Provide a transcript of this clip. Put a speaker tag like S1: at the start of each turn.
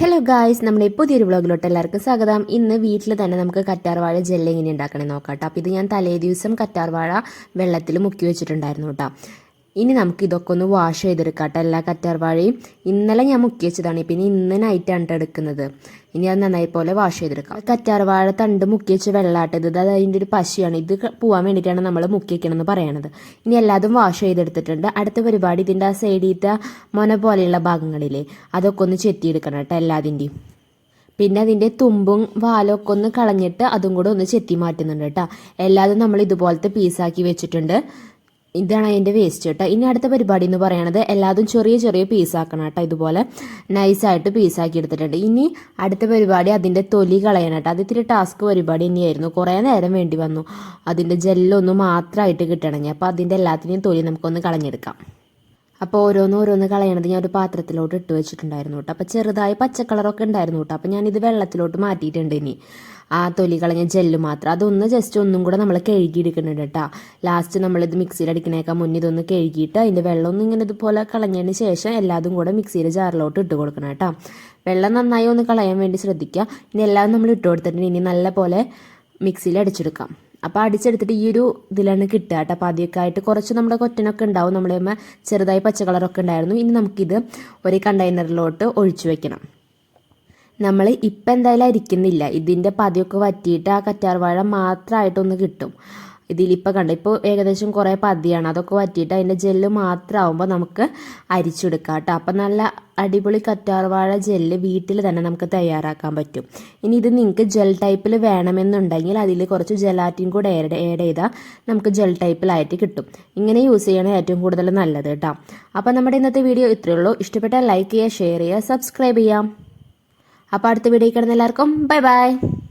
S1: Hello guys നമ്മുടെ പുതിയൊരു വ്ളോഗിലോട്ട് എല്ലാവർക്കും സ്വാഗതം. ഇന്ന് വീട്ടിൽ തന്നെ നമുക്ക് കറ്റാർവാഴ ജെല്ലെങ്ങനെ ഉണ്ടാക്കണേ നോക്കാം കേട്ടോ അപ്പോൾ ഇത് ഞാൻ തലേ ദിവസം കറ്റാർവാഴ വെള്ളത്തിൽ മുക്കി വെച്ചിട്ടുണ്ടായിരുന്നു കേട്ടോ ഇനി നമുക്ക് ഇതൊക്കെ ഒന്ന് വാഷ് ചെയ്തെടുക്കാം കേട്ടോ എല്ലാ കറ്റാർവാഴയും ഇന്നലെ ഞാൻ മുക്കി വെച്ചതാണ് പിന്നെ ഇന്ന് നൈറ്റാണ് എടുക്കുന്നത്. ഇനി അത് നന്നായി പോലെ വാഷ് ചെയ്തെടുക്കാം. കറ്റാർവാഴ തണ്ട് മുക്കി വെച്ച് വെള്ളാട്ടത് അത് അതിന്റെ ഒരു പശയാണ് ഇത് പോവാൻ വേണ്ടിയിട്ടാണ് നമ്മൾ മുക്കി വെക്കണമെന്ന് പറയണത്. ഇനി എല്ലാതും വാഷ് ചെയ്തെടുത്തിട്ടുണ്ട്. അടുത്ത പരിപാടി ഇതിന്റെ ആ സൈഡിലത്തെ മൊന പോലെയുള്ള ഭാഗങ്ങളിലെ. അതൊക്കെ ഒന്ന് ചെത്തിയെടുക്കണം കേട്ടോ എല്ലാതിന്റെയും. പിന്നെ അതിന്റെ തുമ്പും വാലും ഒക്കെ ഒന്ന് കളഞ്ഞിട്ട് അതും കൂടെ ഒന്ന് ചെത്തി മാറ്റുന്നുണ്ട് കേട്ടോ എല്ലാതും നമ്മൾ ഇതുപോലത്തെ പീസാക്കി വെച്ചിട്ടുണ്ട്. ഇതാണ് അതിന്റെ വേസ്റ്റ് കേട്ടോ. ഇനി അടുത്ത പരിപാടി എന്ന് പറയുന്നത് എല്ലാതും ചെറിയ ചെറിയ പീസാക്കണം കേട്ടോ. ഇതുപോലെ നൈസായിട്ട് പീസാക്കി എടുത്തിട്ടുണ്ട്. ഇനി അടുത്ത പരിപാടി അതിന്റെ തൊലി കളയണം കേട്ടോ. അത് ഇത്തിരി ടാസ്ക് പരിപാടി തന്നെയായിരുന്നു. കുറേ നേരം വേണ്ടി വന്നു. അതിന്റെ ജെല്ലൊന്നും മാത്രമായിട്ട് കിട്ടണമെങ്കിൽ അപ്പോൾ അതിന്റെ എല്ലാത്തിനെയും തൊലി നമുക്കൊന്ന് കളഞ്ഞെടുക്കാം. അപ്പോൾ ഓരോന്നോരോന്ന് ഓരോന്ന് കളയണത് ഞാൻ ഒരു പാത്രത്തിലോട്ട് ഇട്ട് വെച്ചിട്ടുണ്ടായിരുന്നു കേട്ടോ. അപ്പോൾ ചെറുതായി പച്ചക്കളറൊക്കെ ഉണ്ടായിരുന്നു കേട്ടോ. അപ്പോൾ ഞാനിത് വെള്ളത്തിലോട്ട് മാറ്റിയിട്ടുണ്ട് ഇനി. ആ തൊലി കളഞ്ഞ ജെല്ല് മാത്രം. അതൊന്ന് ജസ്റ്റ് ഒന്നും കൂടെ നമ്മൾ കഴുകിയെടുക്കുന്നുണ്ട് കേട്ടോ. ലാസ്റ്റ് നമ്മളിത് മിക്സിയിൽ അടിക്കണേക്കാൾ മുന്നേ ഇതൊന്ന് കഴുകിയിട്ട് അതിന്റെ വെള്ളം ഇങ്ങനെ ഇതുപോലെ കളഞ്ഞതിന് ശേഷം എല്ലാതും കൂടെ മിക്സിയിൽ ജാറിലോട്ട് ഇട്ട് കൊടുക്കണം കേട്ടോ. വെള്ളം നന്നായി ഒന്ന് കളയാൻ വേണ്ടി ശ്രദ്ധിക്കുക. ഇനി എല്ലാം നമ്മൾ ഇട്ട് കൊടുത്തിട്ടുണ്ട്. ഇനി നല്ല പോലെ മിക്സിയിൽ അടിച്ചെടുക്കാം. അപ്പോൾ അടിച്ചെടുത്തിട്ട് ഈ ഒരു ഇതിലാണ് കിട്ടുക കേട്ടോ. അപ്പോൾ ആദ്യമൊക്കെ ആയിട്ട് കുറച്ച് നമ്മുടെ കൊറ്റനൊക്കെ ഉണ്ടാവും. നമ്മുടെ അമ്മ ചെറുതായി പച്ച കളറൊക്കെ ഉണ്ടായിരുന്നു. ഇനി നമുക്കിത് ഒരു കണ്ടെയ്നറിലോട്ട് ഒഴിച്ചു വെക്കണം. നമ്മൾ ഇപ്പം എന്തായാലും അരിക്കുന്നില്ല. ഇതിന്റെ പതിയൊക്കെ വറ്റിയിട്ട് ആ കറ്റാർവാഴ മാത്രമായിട്ടൊന്ന് കിട്ടും. ഇതിലിപ്പോൾ കണ്ട? ഇപ്പോൾ ഏകദേശം കുറേ പതിയാണ്. അതൊക്കെ വറ്റിയിട്ട് അതിന്റെ ജെല്ല് മാത്രമാകുമ്പോൾ നമുക്ക് അരിച്ചെടുക്കാം കേട്ടോ. അപ്പം നല്ല അടിപൊളി കറ്റാർവാഴ ജെല്ല് വീട്ടിൽ തന്നെ നമുക്ക് തയ്യാറാക്കാൻ പറ്റും. ഇനി ഇത് നിങ്ങൾക്ക് ജെൽ ടൈപ്പിൽ വേണമെന്നുണ്ടെങ്കിൽ അതിൽ കുറച്ച് ജെലാറ്റിൻ കൂടെ ആഡ് ആഡ് ചെയ്താൽ നമുക്ക് ജെൽ ടൈപ്പിലായിട്ട് കിട്ടും. ഇങ്ങനെ യൂസ് ചെയ്യണത് ഏറ്റവും കൂടുതൽ നല്ലത് കേട്ടോ. അപ്പോൾ നമ്മുടെ ഇന്നത്തെ വീഡിയോ ഇത്രയേ ഉള്ളൂ. ഇഷ്ടപ്പെട്ടാൽ ലൈക്ക് ചെയ്യുക ഷെയർ ചെയ്യുക സബ്സ്ക്രൈബ് ചെയ്യാം. അപ്പോൾ അടുത്ത വീഡിയോ കിടന്ന് എല്ലാവർക്കും ബൈ ബൈ